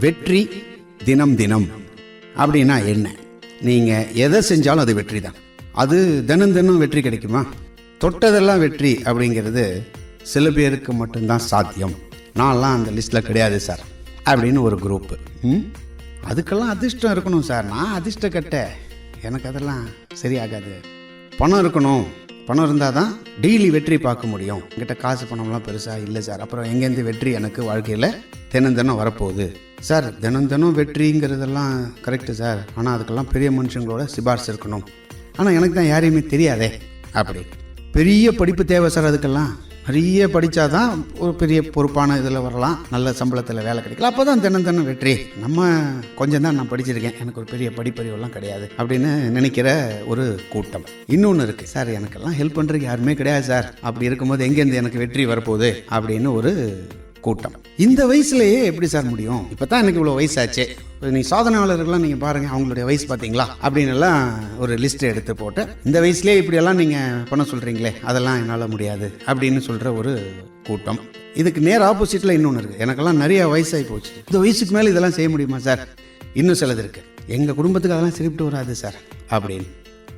வெற்றி தினம் தினம். அப்படின்னா என்ன? நீங்கள் எதை செஞ்சாலும் அது வெற்றி தான். அது தினம் தினம் வெற்றி கிடைக்குமா? தொட்டதெல்லாம் வெற்றி அப்படிங்கிறது சில பேருக்கு மட்டும்தான் சாத்தியம். நான்லாம் அந்த லிஸ்ட்டில் கிடையாது சார். அப்படின்னு ஒரு குரூப்பு ம்? அதுக்கெல்லாம் அதிர்ஷ்டம் இருக்கணும் சார். நான் அதிர்ஷ்டக்கட்ட எனக்கு அதெல்லாம் சரியாகாது. பணம் இருக்கணும். பணம் இருந்தால் தான் டெய்லி வெற்றி பார்க்க முடியும். என்கிட்ட காசு பணம்லாம் பெருசாக இல்லை சார். அப்புறம் எங்கேருந்து வெற்றி எனக்கு வாழ்க்கையில் தினம் தினம் வரப்போகுது. சார் தினம் தினம் வெற்றிங்கிறதெல்லாம் கரெக்டு சார். ஆனால் அதுக்கெல்லாம் பெரிய மனுஷங்களோட சிபாரிசு இருக்கணும். ஆனால் எனக்கு தான் யாரையுமே தெரியாதே. அப்படி. பெரிய படிப்பு தேவை சார் அதுக்கெல்லாம். நிறைய படித்தாதான் ஒரு பெரிய பொறுப்பான இதில் வரலாம். நல்ல சம்பளத்தில் வேலை கிடைக்கலாம். அப்போ தான் தினம் தினம் வெற்றி. நம்ம கொஞ்சம் தான் நான் படிச்சிருக்கேன். எனக்கு ஒரு பெரிய படிப்பறிவெல்லாம் கிடையாது அப்படின்னு நினைக்கிற ஒரு கூட்டம். இன்னொன்று இருக்குது சார் எனக்கெல்லாம் ஹெல்ப் பண்ணுறதுக்கு யாருமே கிடையாது சார். அப்படி இருக்கும்போது எங்கேருந்து எனக்கு வெற்றி வரப்போகுது? அப்படின்னு ஒரு கூட்டம். இந்த வயசுலயே எப்படி சார் முடியும்? இப்பதான் எனக்கு இவ்வளோ வயசாச்சு. நீ சாதனையாளர்கள்லாம் நீங்கள் பாருங்கள் அவங்களுடைய வயசு பார்த்தீங்களா அப்படின்னு எல்லாம் ஒரு லிஸ்ட் எடுத்து போட்டு இந்த வயசுலேயே இப்படியெல்லாம் நீங்கள் பண்ண சொல்கிறீங்களே அதெல்லாம் என்னால் முடியாது அப்படின்னு சொல்கிற ஒரு கூட்டம். இதுக்கு நேர் ஆப்போசிட்டில் இன்னொன்று இருக்குது எனக்கெல்லாம் நிறைய வயசாகி போச்சு. இந்த வயசுக்கு மேலே இதெல்லாம் செய்ய முடியுமா சார்? இன்னும் சிலது இருக்குது எங்கள் குடும்பத்துக்கு அதெல்லாம் சிரிப்பிட்டு வராது சார் அப்படின்னு.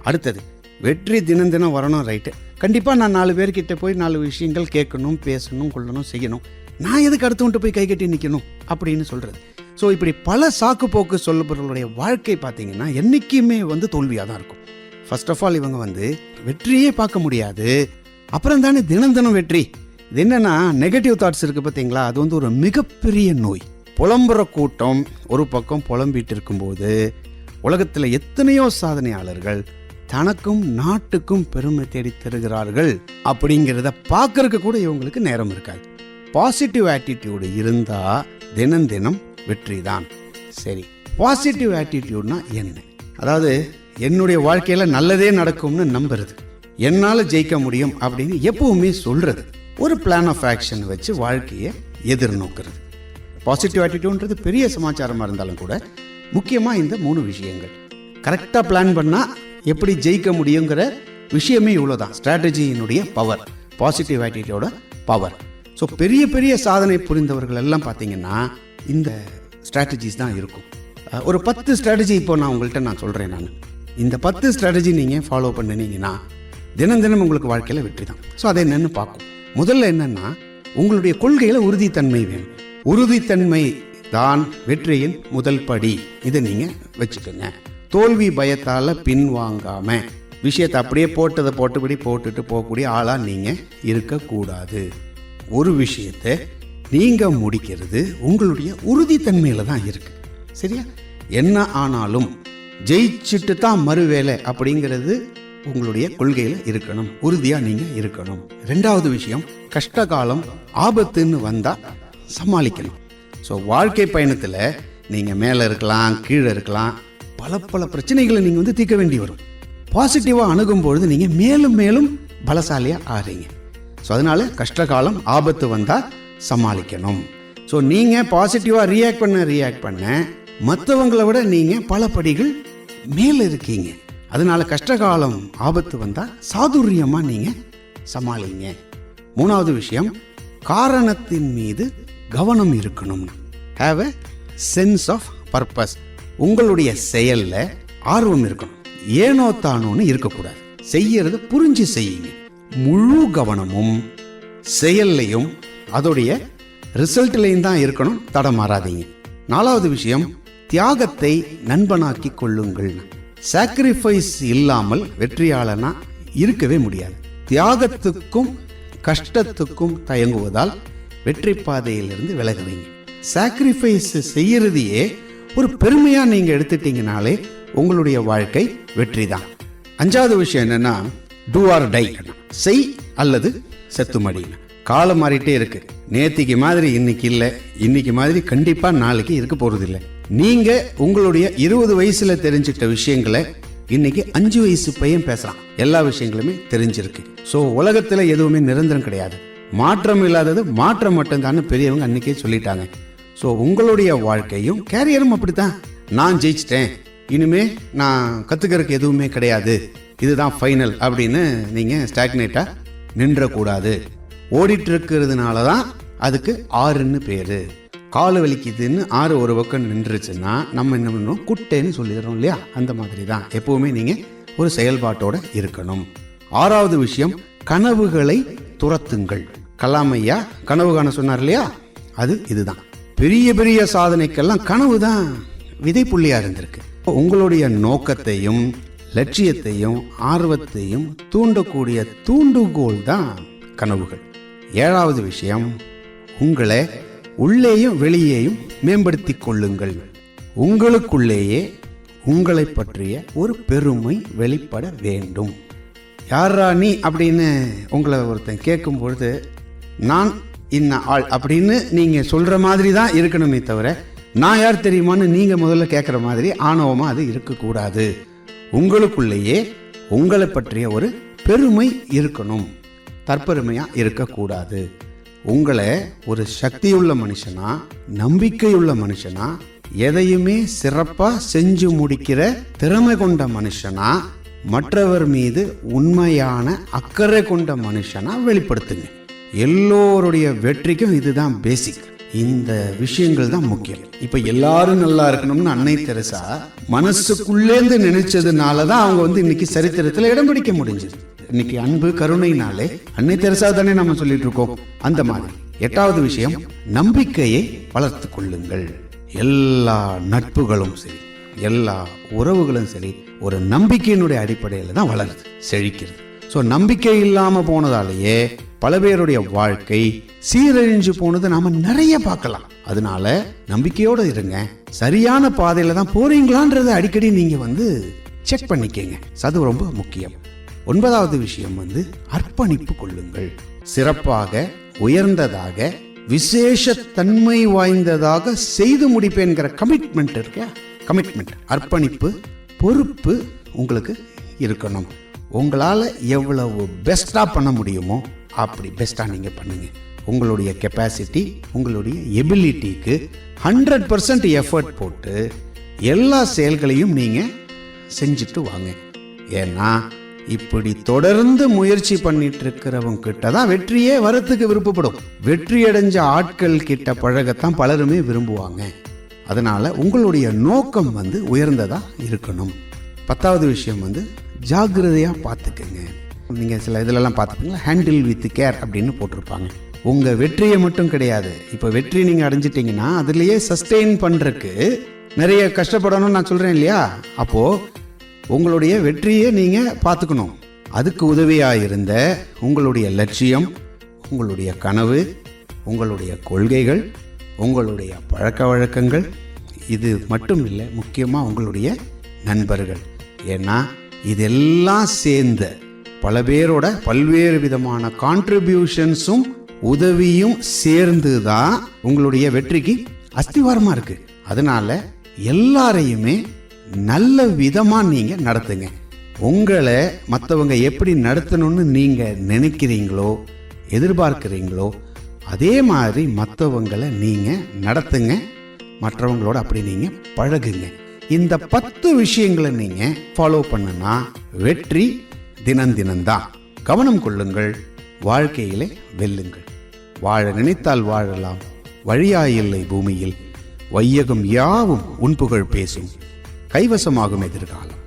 அடுத்தது வெற்றி தினம் தினம் வரணும் ரைட்டு கண்டிப்பாக நான் நாலு பேர்கிட்ட போய் நாலு விஷயங்கள் கேட்கணும் பேசணும் கொள்ளணும் செய்யணும். நான் எதுக்கு அடுத்தவன்ட்டு போய் கை கட்டி நிற்கணும் அப்படின்னு சொல்கிறது ஸோ இப்படி பல சாக்கு போக்கு சொல்லப்படுறவங்களுடைய வாழ்க்கை பார்த்தீங்கன்னா என்றைக்குமே வந்து தோல்வியாக தான் இருக்கும். ஃபர்ஸ்ட் ஆஃப் ஆல் இவங்க வந்து வெற்றியே பார்க்க முடியாது. அப்புறம் தானே தினம் தினம் வெற்றி. இது என்னன்னா நெகட்டிவ் தாட்ஸ் இருக்குது பார்த்தீங்களா? அது வந்து ஒரு மிகப்பெரிய நோய். புலம்புற கூட்டம் ஒரு பக்கம் புலம்பிட்டு இருக்கும்போது உலகத்தில் எத்தனையோ சாதனையாளர்கள் தனக்கும் நாட்டுக்கும் பெருமை தேடி தருகிறார்கள் அப்படிங்கிறத பார்க்கறக்கு கூட இவங்களுக்கு நேரம் இருக்காது. பாசிட்டிவ் ஆட்டிடியூடு இருந்தால் தினம் தினம் வெற்றி தான் சரி பாசிட்டிவ் ஆட்டிடியூட்னா என்ன? அதாவது என்னுடைய வாழ்க்கையில நல்லதே நடக்கும்னு நம்புறது. என்னால் ஜெயிக்க முடியும் அப்படின்னு எப்பவுமே சொல்றது. ஒரு பிளான் ஆஃப் ஆக்ஷன் வச்சு வாழ்க்கையை எதிர்நோக்கிறது. பாசிட்டிவ் ஆட்டிடியூட்ன்றது பெரிய சமாச்சாரமாக இருந்தாலும் கூட முக்கியமாக இந்த மூணு விஷயங்கள். கரெக்டாக பிளான் பண்ணால் எப்படி ஜெயிக்க முடியுங்கிற விஷயமே இவ்வளோதான் ஸ்ட்ராட்டஜியினுடைய power positive attitude power so பெரிய பெரிய சாதனை புரிந்தவர்கள் எல்லாம் பார்த்தீங்கன்னா இந்த ஸ்ட்ராட்டஜிஸ் தான் இருக்கும். ஒரு பத்து ஸ்ட்ராட்டஜி இப்போ நான் உங்கள்கிட்ட நான் சொல்கிறேன் நான். இந்த பத்து ஸ்ட்ராட்டஜி நீங்கள் ஃபாலோ பண்ணினீங்கன்னா தினம் தினம் உங்களுக்கு வாழ்க்கையில் வெற்றி தான். ஸோ அதை என்னென்னு பார்க்கும். முதல்ல என்னன்னா உங்களுடைய கொள்கையில் உறுதித்தன்மை வேணும். உறுதித்தன்மை தான் வெற்றியின் முதல் படி. இதை நீங்கள் வச்சுக்கோங்க. தோல்வி பயத்தால் பின்வாங்காம விஷயத்தை அப்படியே போட்டதை போட்டபடி போட்டுட்டு போகக்கூடிய ஆளாக நீங்கள் இருக்கக்கூடாது. ஒரு விஷயத்தை நீங்கள் முடிக்கிறது உங்களுடைய உறுதித்தன்மையில் தான் இருக்கு. சரியா? என்ன ஆனாலும் ஜெயிச்சுட்டு தான் மறுவேலை அப்படிங்கிறது உங்களுடைய கொள்கையில் இருக்கணும். உறுதியாக நீங்கள் இருக்கணும். ரெண்டாவது விஷயம் கஷ்ட காலம் ஆபத்துன்னு வந்தால் சமாளிக்கணும். ஸோ வாழ்க்கை பயணத்தில் நீங்கள் மேலே இருக்கலாம் கீழே இருக்கலாம் பல பல பிரச்சனைகளை நீங்கள் வந்து தீர்க்க வேண்டி வரும். பாசிட்டிவாக அணுகும் பொழுது நீங்கள் மேலும் மேலும் பலசாலியாக ஆறீங்க. ஸோ அதனால கஷ்ட காலம் ஆபத்து வந்தால் சமாளிக்கணும். ஸோ நீங்கள் பாசிட்டிவாக ரியாக்ட் பண்ண ரியாக்ட் பண்ண மற்றவங்களை விட நீங்கள் பல படிகள் மேலே இருக்கீங்க. அதனால கஷ்டகாலம் ஆபத்து வந்தால் சாதுரியமாக நீங்கள் சமாளிங்க. மூணாவது விஷயம் காரணத்தின் மீது கவனம் இருக்கணும்னு have a sense of purpose உங்களுடைய செயலில் ஆர்வம் இருக்கணும். ஏனோ தானோன்னு இருக்கக்கூடாது. செய்யறது புரிஞ்சு செய்யுங்க. முழு கவனமும் செயல்லையும் அதோடைய ரிசல்ட்லையும் தான் இருக்கணும் தடமாறாதீங்க நாலாவது விஷயம் தியாகத்தை நண்பனாக்கி கொள்ளுங்கள். சாக்ரிஃபைஸ் இல்லாமல் வெற்றியாளனா இருக்கவே முடியாது. தியாகத்துக்கும் கஷ்டத்துக்கும் தயங்குவதால் வெற்றி பாதையிலிருந்து விலகுவீங்க. சாக்ரிஃபைஸ் செய்யறதையே ஒரு பெருமையா நீங்க எடுத்துட்டீங்கனாலே உங்களுடைய வாழ்க்கை வெற்றி தான் அஞ்சாவது விஷயம் என்னன்னா டூ ஆர் டை செய் அல்லது செத்துமடி. காலம் மாறிட்டே இருக்கு. நேத்திக்கு மாதிரி இன்னைக்கு இல்லை. இன்னைக்கு மாதிரி கண்டிப்பா நாளைக்கு இருக்க போறது இல்லை நீங்க உங்களுடைய இருபது வயசுல தெரிஞ்சுக்கிட்ட விஷயங்களை இன்னைக்கு அஞ்சு வயசு பையன் பேசுறான். எல்லா விஷயங்களுமே தெரிஞ்சிருக்கு. ஸோ உலகத்துல எதுவுமே நிரந்தரம் கிடையாது. மாற்றம் இல்லாதது மாற்றம் மட்டும்தான் பெரியவங்க அன்னைக்கே சொல்லிட்டாங்க. ஸோ உங்களுடைய வாழ்க்கையும் கேரியரும் அப்படித்தான். நான் ஜெயிச்சிட்டேன். இனிமே நான் கத்துக்கிறதுக்கு எதுவுமே கிடையாது. இதுதான் ஃபைனல் அப்படின்னு நீங்க ஸ்டாக்னேட்டா நின்றக்கூடாது ஓடிட்டு இருக்கிறதுனால தான் அதுக்கு ஆறுன்னு பேரு. கால் வலிக்குதுன்னு ஆறு ஒரு பக்கம் நின்றுச்சுன்னா நம்ம என்ன பண்ணணும் குட்டைன்னு சொல்லிடுறோம் இல்லையா? அந்த மாதிரி தான் எப்பவுமே நீங்கள் ஒரு செயல்பாட்டோட இருக்கணும். ஆறாவது விஷயம் கனவுகளை துரத்துங்கள். கலாம் ஐயா கனவு காண சொன்னார் இல்லையா? அது இதுதான். பெரிய பெரிய சாதனைக்கெல்லாம் கனவு தான் விதைப்புள்ளியா இருந்திருக்கு. உங்களுடைய நோக்கத்தையும் லட்சியத்தையும் ஆர்வத்தையும் தூண்டக்கூடிய தூண்டுகோல் தான் கனவுகள். ஏழாவது விஷயம் உங்களை உள்ளேயும் வெளியேயும் மேம்படுத்திக் கொள்ளுங்கள். உங்களுக்குள்ளேயே உங்களை பற்றிய ஒரு பெருமை வெளிப்பட வேண்டும். யாரா நீ? அப்படின்னு உங்களை ஒருத்தன் கேட்கும் பொழுது நான் இன்ன ஆள் அப்படின்னு நீங்கள் சொல்கிற மாதிரி தான் இருக்கணுமே தவிர நான் யார் தெரியுமான்னு நீங்கள் முதல்ல கேட்குற மாதிரி ஆணவமாக அது இருக்கக்கூடாது. உங்களுக்குள்ளேயே உங்களை பற்றிய ஒரு பெருமை இருக்கணும். தற்பெருமையாக இருக்கக்கூடாது. உங்களை ஒரு சக்தியுள்ள மனுஷனா நம்பிக்கையுள்ள மனுஷனா எதையுமே சிறப்பாக செஞ்சு முடிக்கிற திறமை கொண்ட மனுஷனா மற்றவர் மீது உண்மையான அக்கறை கொண்ட மனுஷனா வெளிப்படுத்துங்க. எல்லோருடைய வெற்றிக்கும் இதுதான் பேசிக் இந்த விஷயங்கள் தான் முக்கியம். இப்ப எல்லாரும் நல்லா இருக்கணும்னு அன்னை தெரசா மனசுக்குள்ளேந்து நினைச்சதுனால தான் அவங்க வந்து இன்னைக்கு சரித்திரத்துல இடம் பிடிக்க முடிஞ்சது. இன்னைக்கு அன்பு கருணைனாலே அன்னை தெரசா தானே நம்ம சொல்லிட்டு இருக்கோம். அந்த மாதிரி எட்டாவது விஷயம் நம்பிக்கையை வளர்த்து கொள்ளுங்கள். எல்லா நட்புகளும் சரி எல்லா உறவுகளும் சரி ஒரு நம்பிக்கையினுடைய அடிப்படையில் தான் வளருது செழிக்கிறது. ஸோ நம்பிக்கை இல்லாமல் போனதாலேயே பல பேருடைய வாழ்க்கை சீரழிஞ்சு போனது நாம நிறைய பார்க்கலாம். அதனால நம்பிக்கையோடு இருங்க. சரியான பாதையில தான் போறீங்களான்றதை அடிக்கடி நீங்க வந்து செக் பண்ணிக்கங்க. அது ரொம்ப முக்கியம். ஒன்பதாவது விஷயம் வந்து அர்ப்பணிப்பு கொள்ளுங்கள். சிறப்பாக உயர்ந்ததாக விசேஷ தன்மை வாய்ந்ததாக செய்து முடிப்பேங்கிற கமிட்மெண்ட் இருக்க? கமிட்மெண்ட் அர்ப்பணிப்பு பொறுப்பு உங்களுக்கு இருக்கணும். உங்களால் எவ்வளவு பெஸ்ட்டாக பண்ண முடியுமோ அப்படி பெஸ்ட்டாக நீங்கள் பண்ணுங்கள் உங்களுடைய கெப்பாசிட்டி உங்களுடைய எபிலிட்டிக்கு ஹண்ட்ரட் பர்சன்ட் எஃபர்ட் போட்டு எல்லா செயல்களையும் நீங்கள் செஞ்சுட்டு வாங்க. ஏன்னா இப்படி தொடர்ந்து முயற்சி பண்ணிட்டு இருக்கிறவங்க கிட்ட தான் வெற்றியே வரத்துக்கு விருப்பப்படும். வெற்றி அடைஞ்ச ஆட்கள் கிட்ட பழகத்தான் பலருமே விரும்புவாங்க. அதனால உங்களுடைய நோக்கம் வந்து உயர்ந்ததா இருக்கணும். பத்தாவது விஷயம் வந்து ஜாக்கிரதையா பார்த்துக்கங்க நீங்கள் சில இதுலலாம் பார்த்துப்பீங்களா ஹேண்டில் வித் கேர் அப்படின்னு போட்டிருப்பாங்க. உங்கள் வெற்றியை மட்டும் கிடையாது. இப்போ வெற்றி நீங்கள் அடைஞ்சிட்டீங்கன்னா அதுலேயே சஸ்டெயின் பண்ணுறக்கு நிறைய கஷ்டப்படணும்னு நான் சொல்கிறேன் இல்லையா? அப்போ உங்களுடைய வெற்றியை நீங்கள் பார்த்துக்கணும். அதுக்கு உதவியாக இருந்த உங்களுடைய லட்சியம் உங்களுடைய கனவு உங்களுடைய கொள்கைகள் உங்களுடைய பழக்க வழக்கங்கள் இது மட்டும் இல்லை முக்கியமாக உங்களுடைய நண்பர்கள். ஏன்னா இதெல்லாம் சேர்ந்த பல பேரோட பல்வேறு விதமான கான்ட்ரிபியூஷன்ஸும் உதவியும் சேர்ந்து தான் உங்களுடைய வெற்றிக்கு அஸ்திவாரமாக இருக்கு. அதனால எல்லாரையுமே நல்ல விதமாக நீங்கள் நடத்துங்க. உங்களை மற்றவங்க எப்படி நடத்தணும்னு நீங்கள் நினைக்கிறீங்களோ எதிர்பார்க்குறீங்களோ அதே மாதிரி மற்றவங்களை நீங்கள் நடத்துங்க. மற்றவங்களோட அப்படி நீங்கள் பழகுங்க. இந்த பத்து விஷயங்களை நீங்கள் ஃபாலோ பண்ணுனா வெற்றி தினந்தினந்தான். கவனம் கொள்ளுங்கள் வாழ்க்கையிலே வெல்லுங்கள். வாழ நினைத்தால் வாழலாம் வழியாயில்லை பூமியில். வையகம் யாவும் உன்புகழ் பேசும். கைவசமாகும் எதிர்காலம்.